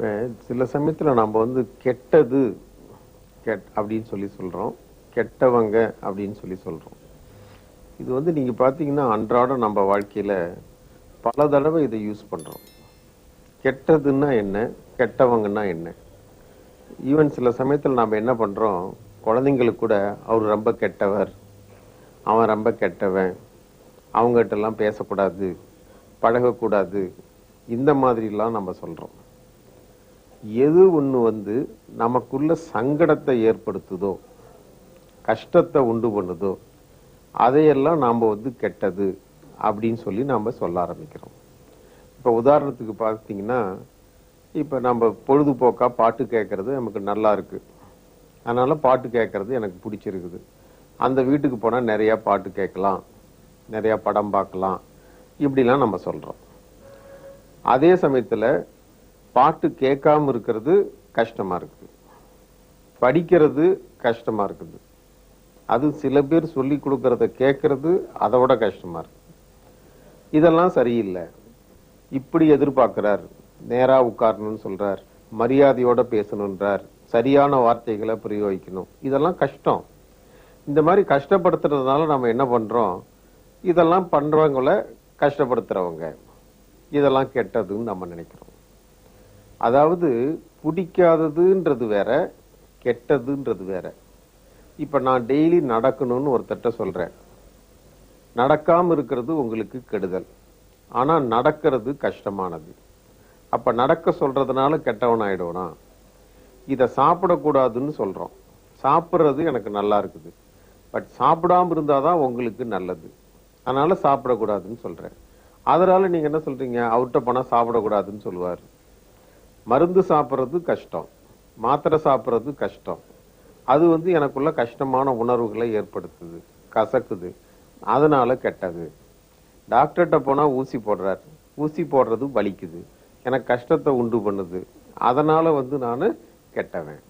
இப்போ சில சமயத்தில் நம்ம வந்து கெட்டது கெட் அப்படின்னு சொல்லி சொல்கிறோம் கெட்டவங்க அப்படின்னு சொல்லி சொல்கிறோம் இது வந்து நீங்கள் பார்த்தீங்கன்னா அன்றாடம் நம்ம வாழ்க்கையில் பல தடவை இதை யூஸ் பண்ணுறோம் கெட்டதுன்னா என்ன? கெட்டவங்கன்னா என்ன? ஈவன் சில சமயத்தில் நாம் என்ன பண்ணுறோம் குழந்தைங்களுக்கு கூட அவர் ரொம்ப கெட்டவர் அவன் ரொம்ப கெட்டவன் அவங்ககிட்டலாம் பேசக்கூடாது பழகக்கூடாது இந்த மாதிரிலாம் நம்ம சொல்கிறோம் எது ஒன்று வந்து நமக்குள்ள சங்கடத்தை ஏற்படுத்துதோ கஷ்டத்தை உண்டு பண்ணுதோ அதையெல்லாம் நாம் வந்து கெட்டது அப்படின்னு சொல்லி நாம் சொல்ல ஆரம்பிக்கிறோம். இப்போ உதாரணத்துக்கு பார்த்தீங்கன்னா இப்போ நம்ம பொழுதுபோக்காக பாட்டு கேட்கறது நமக்கு நல்லா இருக்குது அதனால் பாட்டு கேட்கறது எனக்கு பிடிச்சிருக்குது. அந்த வீட்டுக்கு போனால் நிறையா பாட்டு கேட்கலாம் நிறையா படம் பார்க்கலாம் இப்படிலாம் நம்ம சொல்கிறோம் அதே சமயத்தில் பாட்டு கேட்காம இருக்கிறது கஷ்டமாக இருக்குது. படிக்கிறது கஷ்டமாக இருக்குது. அது சில பேர் சொல்லி கொடுக்கறத கேட்கறது அதை விட இருக்குது. இதெல்லாம் சரியில்லை. இப்படி எதிர்பார்க்குறார். நேராக உட்காரணும்னு சொல்கிறார் மரியாதையோட பேசணுன்றார் சரியான வார்த்தைகளை பிரயோகிக்கணும். இதெல்லாம் கஷ்டம். இந்த மாதிரி கஷ்டப்படுத்துறதுனால நம்ம என்ன பண்ணுறோம் இதெல்லாம் பண்ணுறவங்கள கஷ்டப்படுத்துகிறவங்க இதெல்லாம் கெட்டதுன்னு நம்ம நினைக்கிறோம். அதாவது பிடிக்காததுன்றது வேற கெட்டதுன்றது வேற. இப்ப நான் டெய்லி நடக்கணும்னு ஒருத்தட்ட சொல்றேன். நடக்காம இருக்கிறது உங்களுக்கு கெடுதல். ஆனா நடக்கிறது கஷ்டமானது. அப்ப நடக்க சொல்றதுனால கெட்டவன் ஆயிடுவனா இதை சாப்பிடக்கூடாதுன்னு சொல்றோம். சாப்பிட்றது எனக்கு நல்லா இருக்குது. பட் சாப்பிடாம இருந்தாதான் உங்களுக்கு நல்லது. அதனால சாப்பிடக்கூடாதுன்னு சொல்றேன். அதனால நீங்க என்ன சொல்றீங்க? அவர்கிட்ட போனா சாப்பிடக்கூடாதுன்னு சொல்லுவார். மருந்து சாப்பிட்றது கஷ்டம். மாத்திரை சாப்பிட்றது கஷ்டம். அது வந்து எனக்குள்ள கஷ்டமான உணர்வுகளை ஏற்படுத்துது கசக்குது. அதனால் கெட்டது. டாக்டர்கிட்ட போனால் ஊசி போடுறார். ஊசி போடுறது வலிக்குது. எனக்கு கஷ்டத்தை உண்டு பண்ணுது. அதனால் வந்து நான் கெட்டவன்.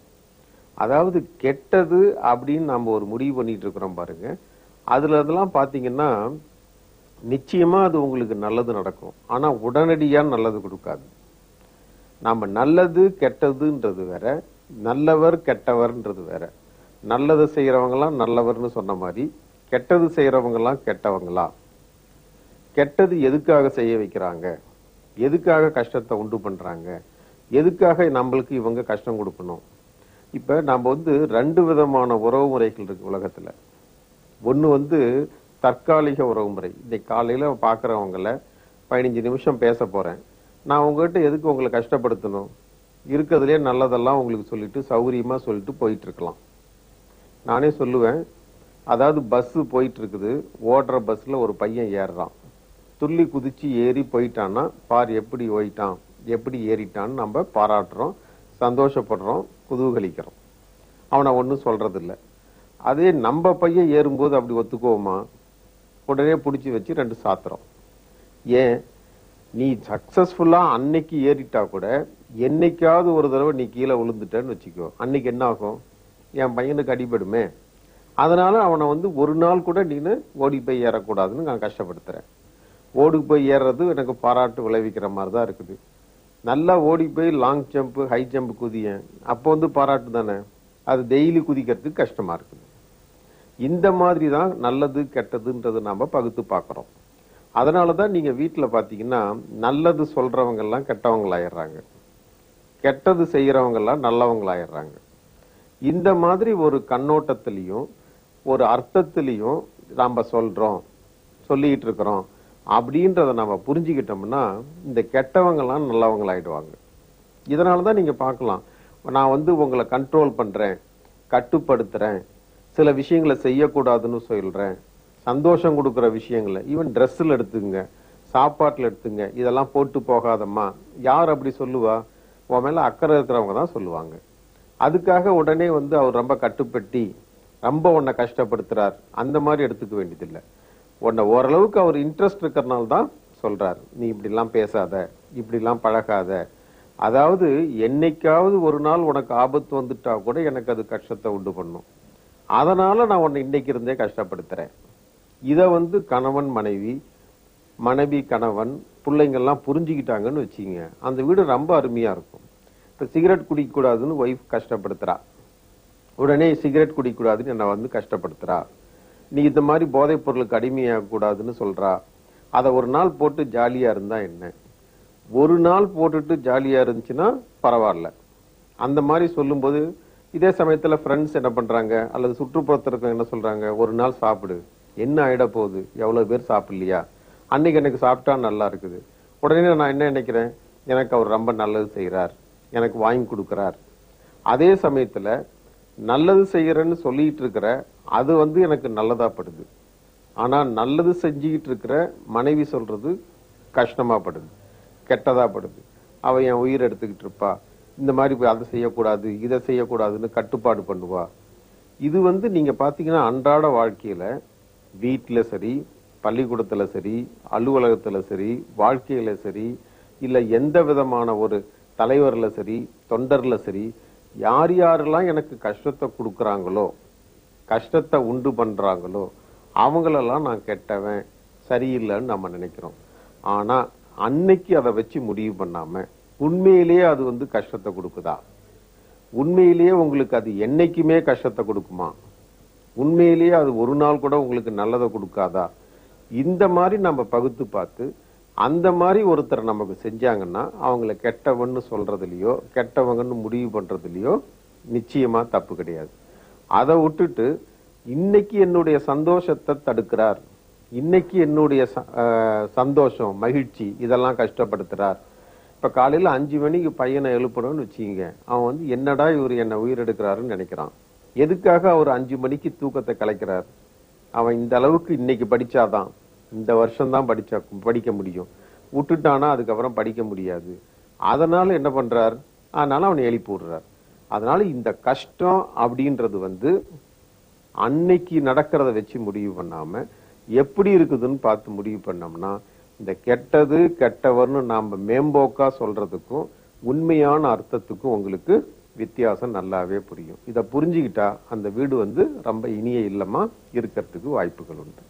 அதாவது கெட்டது அப்படின்னு நம்ம ஒரு முடிவு பண்ணிட்டு இருக்கிறோம் பாருங்க. அதில் இதெல்லாம் பார்த்தீங்கன்னா நிச்சயமாக அது உங்களுக்கு நல்லது நடக்கும். ஆனால் உடனடியாக நல்லது கொடுக்காது. நாம் நல்லது கெட்டதுன்றது வேற நல்லவர் கெட்டவர்ன்றது வேற. நல்லது செய்கிறவங்களாம் நல்லவர்னு சொன்ன மாதிரி கெட்டது செய்கிறவங்களாம் கெட்டவங்களா? கெட்டது எதுக்காக செய்ய வைக்கிறாங்க? எதுக்காக கஷ்டத்தை உண்டு பண்ணுறாங்க எதுக்காக நம்மளுக்கு இவங்க கஷ்டம் கொடுக்கணும்? இப்போ நம்ம வந்து ரெண்டு விதமான உறவு முறைகள் இருக்கு உலகத்தில். ஒன்று வந்து தற்காலிக உறவு முறை. இன்னைக்கு காலையில் பார்க்குறவங்கள பதினஞ்சு நிமிஷம் பேச போகிறேன் நான் உங்ககிட்ட எதுக்கு உங்களை கஷ்டப்படுத்தணும்? இருக்கிறதுலே நல்லதெல்லாம் உங்களுக்கு சொல்லிட்டு சௌகரியமாக சொல்லிட்டு போயிட்டுருக்கலாம். நானே சொல்லுவேன் அதாவது பஸ்ஸு போயிட்டுருக்குது ஓடுற பஸ்ஸில் ஒரு பையன் ஏறுறான். துள்ளி குதித்து ஏறி போயிட்டான்னா பார் எப்படி ஓயிட்டான் எப்படி ஏறிட்டான்னு நம்ம பாராட்டுறோம் சந்தோஷப்படுறோம் குதூகலிக்கிறோம். அவனை ஒன்றும் சொல்கிறதில்ல அதே நம்ம பையன் ஏறும்போது அப்படி ஒத்துக்குவோமா? உடனே பிடிச்சி வச்சு ரெண்டு சாத்துறோம். ஏன்? நீ சக்சஸ்ஃபுல்லா அன்னைக்கு ஏறிட்டா கூட என்னைக்காவது ஒரு தடவை நீ கீழே விழுந்துட்டேன்னு வச்சுக்கோ. அன்னைக்கு என்ன ஆகும்? என் பையனுக்கு அடிபடுமே. அதனால அவனை வந்து ஒரு நாள் கூட நீனு ஓடி போய் ஏறக்கூடாதுன்னு நான் கஷ்டப்படுத்துறேன். ஓடி போய் ஏறுறது எனக்கு பாராட்டு விளைவிக்கிற மாதிரி தான் இருக்குது. நல்லா ஓடி போய் லாங் ஜம்ப் ஹை ஜம்ப் குதியேன். அப்போ வந்து பாராட்டு தானே? அது டெய்லி குதிக்கிறதுக்கு கஷ்டமா இருக்குது. இந்த மாதிரி தான் நல்லது கெட்டதுன்றது நாம பகுத்து பார்க்குறோம். அதனால தான் நீங்கள் வீட்டில் பார்த்தீங்கன்னா நல்லது சொல்கிறவங்கெல்லாம் கெட்டவங்களாயிடுறாங்க கெட்டது செய்கிறவங்கெல்லாம் நல்லவங்களாயிடுறாங்க இந்த மாதிரி ஒரு கண்ணோட்டத்திலையும் ஒரு அர்த்தத்திலையும் நாம் சொல்கிறோம் சொல்லிக்கிட்டு இருக்கிறோம் அப்படின்றத நம்ம புரிஞ்சுக்கிட்டோம்னா இந்த கெட்டவங்கெல்லாம் நல்லவங்களாயிடுவாங்க. இதனால தான் நீங்கள் பார்க்கலாம் நான் வந்து உங்களை கண்ட்ரோல் பண்ணுறேன் கட்டுப்படுத்துறேன் சில விஷயங்களை செய்யக்கூடாதுன்னு சொல்கிறேன் சந்தோஷம் கொடுக்குற விஷயங்களை ஈவன் ட்ரெஸ்ஸில் எடுத்துங்க சாப்பாட்டில் எடுத்துங்க இதெல்லாம் போட்டு போகாதம்மா. யார் அப்படி சொல்லுவா? உன் மேலே அக்கறை இருக்கிறவங்க தான் சொல்லுவாங்க. அதுக்காக உடனே வந்து அவர் ரொம்ப கட்டுப்பட்டி ரொம்ப உன்னை கஷ்டப்படுத்துறார். அந்த மாதிரி எடுத்துக்க வேண்டியதில்லை. உன்னை ஓரளவுக்கு அவர் இன்ட்ரெஸ்ட் இருக்கிறனால தான் சொல்கிறார் நீ இப்படிலாம் பேசாத இப்படிலாம் பழகாத. அதாவது என்னைக்காவது ஒரு நாள் உனக்கு ஆபத்து வந்துட்டா கூட எனக்கு அது கஷ்டத்தை உண்டு பண்ணும். அதனால் நான் உன்னை இன்னைக்கு இருந்தே கஷ்டப்படுத்துகிறேன் இதை வந்து கணவன் மனைவி மனைவி கணவன் பிள்ளைங்கள்லாம் புரிஞ்சுக்கிட்டாங்கன்னு வச்சுங்க அந்த வீடு ரொம்ப அருமையாக இருக்கும். இப்போ சிகரெட் குடிக்கக்கூடாதுன்னு ஒய்ஃப் கஷ்டப்படுத்துகிறா உடனே சிகரெட் குடிக்கக்கூடாதுன்னு என்னை வந்து கஷ்டப்படுத்துறா. நீ இந்த மாதிரி போதைப் பொருளுக்கு அடிமையாக கூடாதுன்னு அதை ஒரு நாள் போட்டு ஜாலியாக இருந்தால் என்ன? ஒரு நாள் போட்டுட்டு ஜாலியாக இருந்துச்சுன்னா பரவாயில்ல. அந்த மாதிரி சொல்லும்போது இதே சமயத்தில் ஃப்ரெண்ட்ஸ் என்ன பண்ணுறாங்க அல்லது சுற்றுப்புறத்தில் என்ன சொல்கிறாங்க ஒரு நாள் சாப்பிடு. என்ன ஆகிட போகுது? எவ்வளோ பேர் சாப்பிடலையா? அன்னைக்கு எனக்கு சாப்பிட்டா நல்லா இருக்குது. உடனே நான் என்ன நினைக்கிறேன்? எனக்கு அவர் ரொம்ப நல்லது செய்கிறார் எனக்கு வாங்கி கொடுக்குறார். அதே சமயத்தில் நல்லது செய்கிறேன்னு சொல்லிட்டு இருக்கிற அது வந்து எனக்கு நல்லதாகப்படுது ஆனால் நல்லது செஞ்சுக்கிட்டு இருக்கிற மனைவி சொல்கிறது கஷ்டமாகப்படுது கெட்டதாகப்படுது அவள் என் உயிர் எடுத்துக்கிட்டு இருப்பா. இந்த மாதிரி போய் அதை செய்யக்கூடாது இதை செய்யக்கூடாதுன்னு கட்டுப்பாடு பண்ணுவா. இது வந்து நீங்கள் பார்த்தீங்கன்னா அன்றாட வாழ்க்கையில் வீட்டுல சரி பள்ளிக்கூடத்துல சரி அலுவலகத்துல சரி வாழ்க்கையில சரி இல்ல எந்த விதமான ஒரு தலைவர்ல சரி தொண்டர்ல சரி யார் யாரெல்லாம் எனக்கு கஷ்டத்தை கொடுக்குறாங்களோ கஷ்டத்தை உண்டு பண்றாங்களோ அவங்களெல்லாம் நான் கெட்டவன் சரியில்லைன்னு நம்ம நினைக்கிறோம். ஆனா அன்னைக்கு அதை வச்சு முடிவு பண்ணாம உண்மையிலேயே அது வந்து கஷ்டத்தை கொடுக்குதா? உண்மையிலேயே உங்களுக்கு அது என்னைக்குமே கஷ்டத்தை கொடுக்குமா? உண்மையிலேயே அது ஒரு நாள் கூட உங்களுக்கு நல்லதை கொடுக்காதா? இந்த மாதிரி நம்ம பகுத்து பார்த்து அந்த மாதிரி ஒருத்தர் நமக்கு செஞ்சாங்கன்னா அவங்கள கெட்டவன்னு சொல்றதுலையோ கெட்டவங்கன்னு முடிவு பண்றதுலையோ நிச்சயமா தப்பு கிடையாது. அதை விட்டுட்டு இன்னைக்கு என்னுடைய சந்தோஷத்தை தடுக்கிறார். இன்னைக்கு என்னுடைய ச- சந்தோஷம் மகிழ்ச்சி இதெல்லாம் கஷ்டப்படுத்துறார். இப்போ காலையில் அஞ்சு மணிக்கு பையனை எழுப்பணும்னு வச்சுக்கிங்க. அவன் வந்து என்னடா இவர் என்னை உயிர் எடுக்கிறாருன்னு நினைக்கிறான். எதுக்காக அவர் அஞ்சு மணிக்கு தூக்கத்தை கலைக்கிறார்? அவன் இந்த அளவுக்கு இன்னைக்கு படிச்சாதான் இந்த வருஷம்தான் படித்தா படிச்சா படிக்க முடியும். விட்டுட்டானா அதுக்கப்புறம் படிக்க முடியாது. அதனால என்ன பண்றார்? அதனால அவனை எழுப்பி விடுறார். அதனால இந்த கஷ்டம் அப்படின்றது வந்து அன்னைக்கு நடக்கிறத வச்சு முடிவு பண்ணாம எப்படி இருக்குதுன்னு பார்த்து முடிவு பண்ணோம்னா இந்த கெட்டது கெட்டவர்னு நாம் மேம்போக்கா சொல்றதுக்கும் உண்மையான அர்த்தத்துக்கும் உங்களுக்கு வித்தியாசம் நல்லாவே புரியும். இதை புரிஞ்சுக்கிட்டா அந்த வீடு வந்து ரொம்ப இனிய இல்லமா இருக்கிறதுக்கு வாய்ப்புகள் உண்டு.